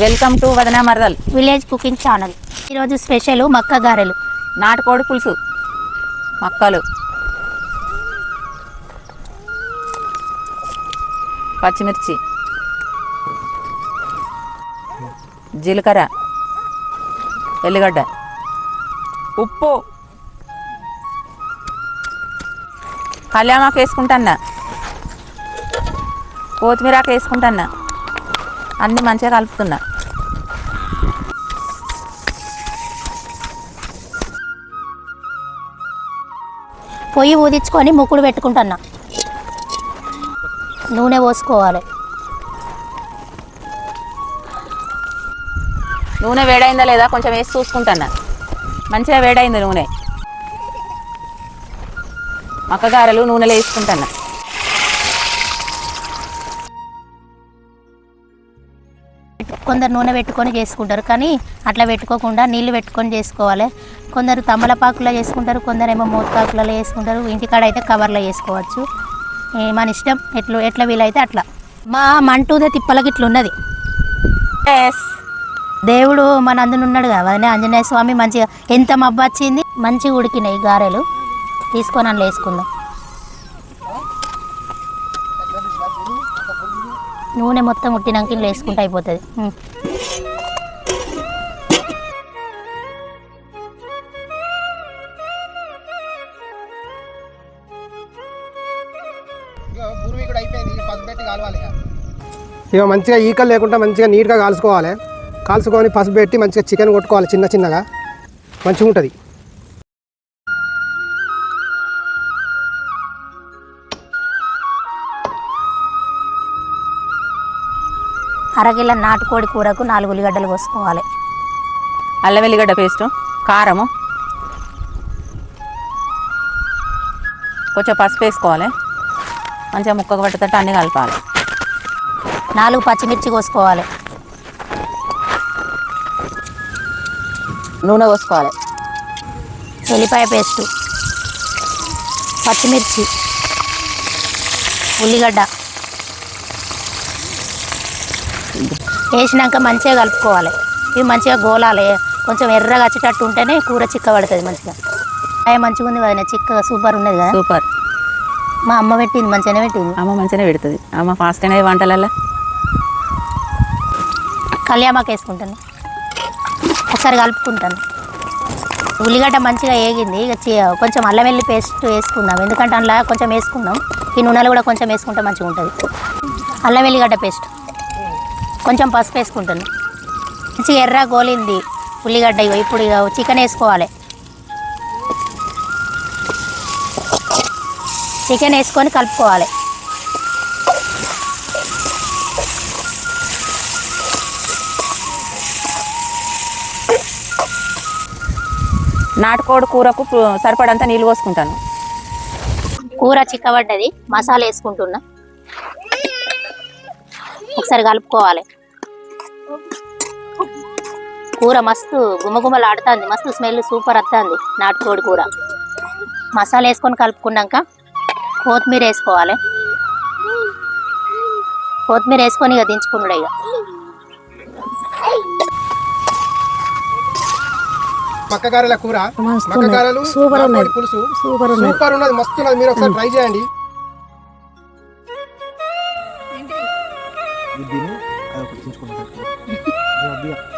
Welcome to వదనా మరదల్. Village cooking channel. ఈరోజు special మక్క గారెలు నాటుకోడి పులుసు. మక్కలు. పచ్చిమిర్చి. జీలకర్ర. ఎల్లిగడ్డ. ఉప్పు. కళ్యామాకు వేసుకుంటాన్నా. కొత్తిమీరాకు వేసుకుంటాన్నా. అన్నీ మంచిగా కలుపుతున్నా. పొయ్యి ఊదించుకొని ముక్కుడు పెట్టుకుంటున్నా. నూనె పోసుకోవాలి. నూనె వేడైందా లేదా కొంచెం వేసి చూసుకుంటాను మంచిగా వేడైంది నూనె. మక్కగారెలు నూనెలో వేసుకుంటాను కొందరు నూనె పెట్టుకొని చేసుకుంటారు. కానీ అట్లా పెట్టుకోకుండా నీళ్ళు పెట్టుకొని చేసుకోవాలి. కొందరు తమలపాకులో చేసుకుంటారు కొందరు ఏమో మూతకాకులలో చేసుకుంటారు. ఇంటికాడ అయితే కవర్లో చేసుకోవచ్చు. మన ఇష్టం ఎట్లా ఎట్లా వీలైతే అట్లా. మా మంటూదే తిప్పలకి ఇట్లా ఉన్నది ఎస్ దేవుడు మన అందున ఉన్నాడు కదా ఆంజనేయ స్వామి మంచిగా ఎంత మబ్బు వచ్చింది? మంచిగా ఉడికినాయి గారెలు. తీసుకొని అందులో వేసుకుందాం. నూనె మొత్తం ఉట్టినాక ఇందులో వేసుకుంటే అయిపోతుంది. ఇక మంచిగా ఈకలు లేకుండా మంచిగా నీట్గా కాల్చుకోవాలి. కాల్చుకొని పసుపు పెట్టి మంచిగా చికెన్ కొట్టుకోవాలి చిన్న చిన్నగా. మంచిగా ఉంటుంది అరగిల నాటుకోడి కూరకు నాలుగు ఉల్లిగడ్డలు పోసుకోవాలి అల్లం వెల్లిగడ్డ పేస్టు కారము కొంచెం పసుపు వేసుకోవాలి. మంచిగా ముక్కకు పట్టేటట్టు అన్నీ కలపాలి. నాలుగు పచ్చిమిర్చి కోసుకోవాలి. నూనె పోసుకోవాలి ఎల్లిపాయ పేస్టు పచ్చిమిర్చి ఉల్లిగడ్డ. వేసినాక మంచిగా కలుపుకోవాలి. ఇవి మంచిగా గోలాలి కొంచెం ఎర్రగా వచ్చేటట్టు ఉంటేనే కూర చిక్కబడుతుంది మంచిగా. అయ్య మంచిగా ఉంది వదిన చిక్కగా సూపర్ ఉన్నది కదా. సూపర్. మా అమ్మ పెట్టింది మంచిగానే పెట్టింది. అమ్మ మంచిగానే పెడుతుంది. అమ్మ ఫాస్ట్ అనేది వంటలల్లో? కళ్యామాకు వేసుకుంటాను. ఒకసారి కలుపుకుంటాను. ఉల్లిగడ్డ మంచిగా వేగింది కొంచెం అల్లం వెల్లి పేస్ట్ వేసుకుందాం. ఎందుకంటే అందులో కొంచెం వేసుకుందాం. ఈ నూనెలు కూడా కొంచెం వేసుకుంటే మంచిగా ఉంటుంది. అల్లం వెల్లిగడ్డ పేస్ట్. కొంచెం పసుపు వేసుకుంటాను. మంచిగా ఎర్ర గోలింది ఉల్లిగడ్డ ఇప్పుడు ఇక చికెన్ వేసుకోవాలి. చికెన్ వేసుకొని కలుపుకోవాలి. నాటుకోడి కూరకు సరిపడంత నీళ్ళు పోసుకుంటాను. కూర చిక్కబడ్డది మసాలా వేసుకుంటున్నా. ఒకసారి కలుపుకోవాలి. కూర మస్తు గుమగుమలాడుతుంది మస్తు స్మెల్ సూపర్ వస్తుంది నాటుకోడి కూర. మసాలా వేసుకొని కలుపుకున్నాక కొత్తిమీర వేసుకోవాలి. కొత్తిమీర వేసుకొని ఇక దించుకున్నాడు ఇక. మక్కగారెల కూర మక్కగారెలు నాటుకోడి పులుసు సూపర్ సూపర్ ఉన్నది మస్తు ఉన్నది. మీరు ఒకసారి ట్రై చేయండి. Ibu ini, ayo kucing sekolah kaki. Ya.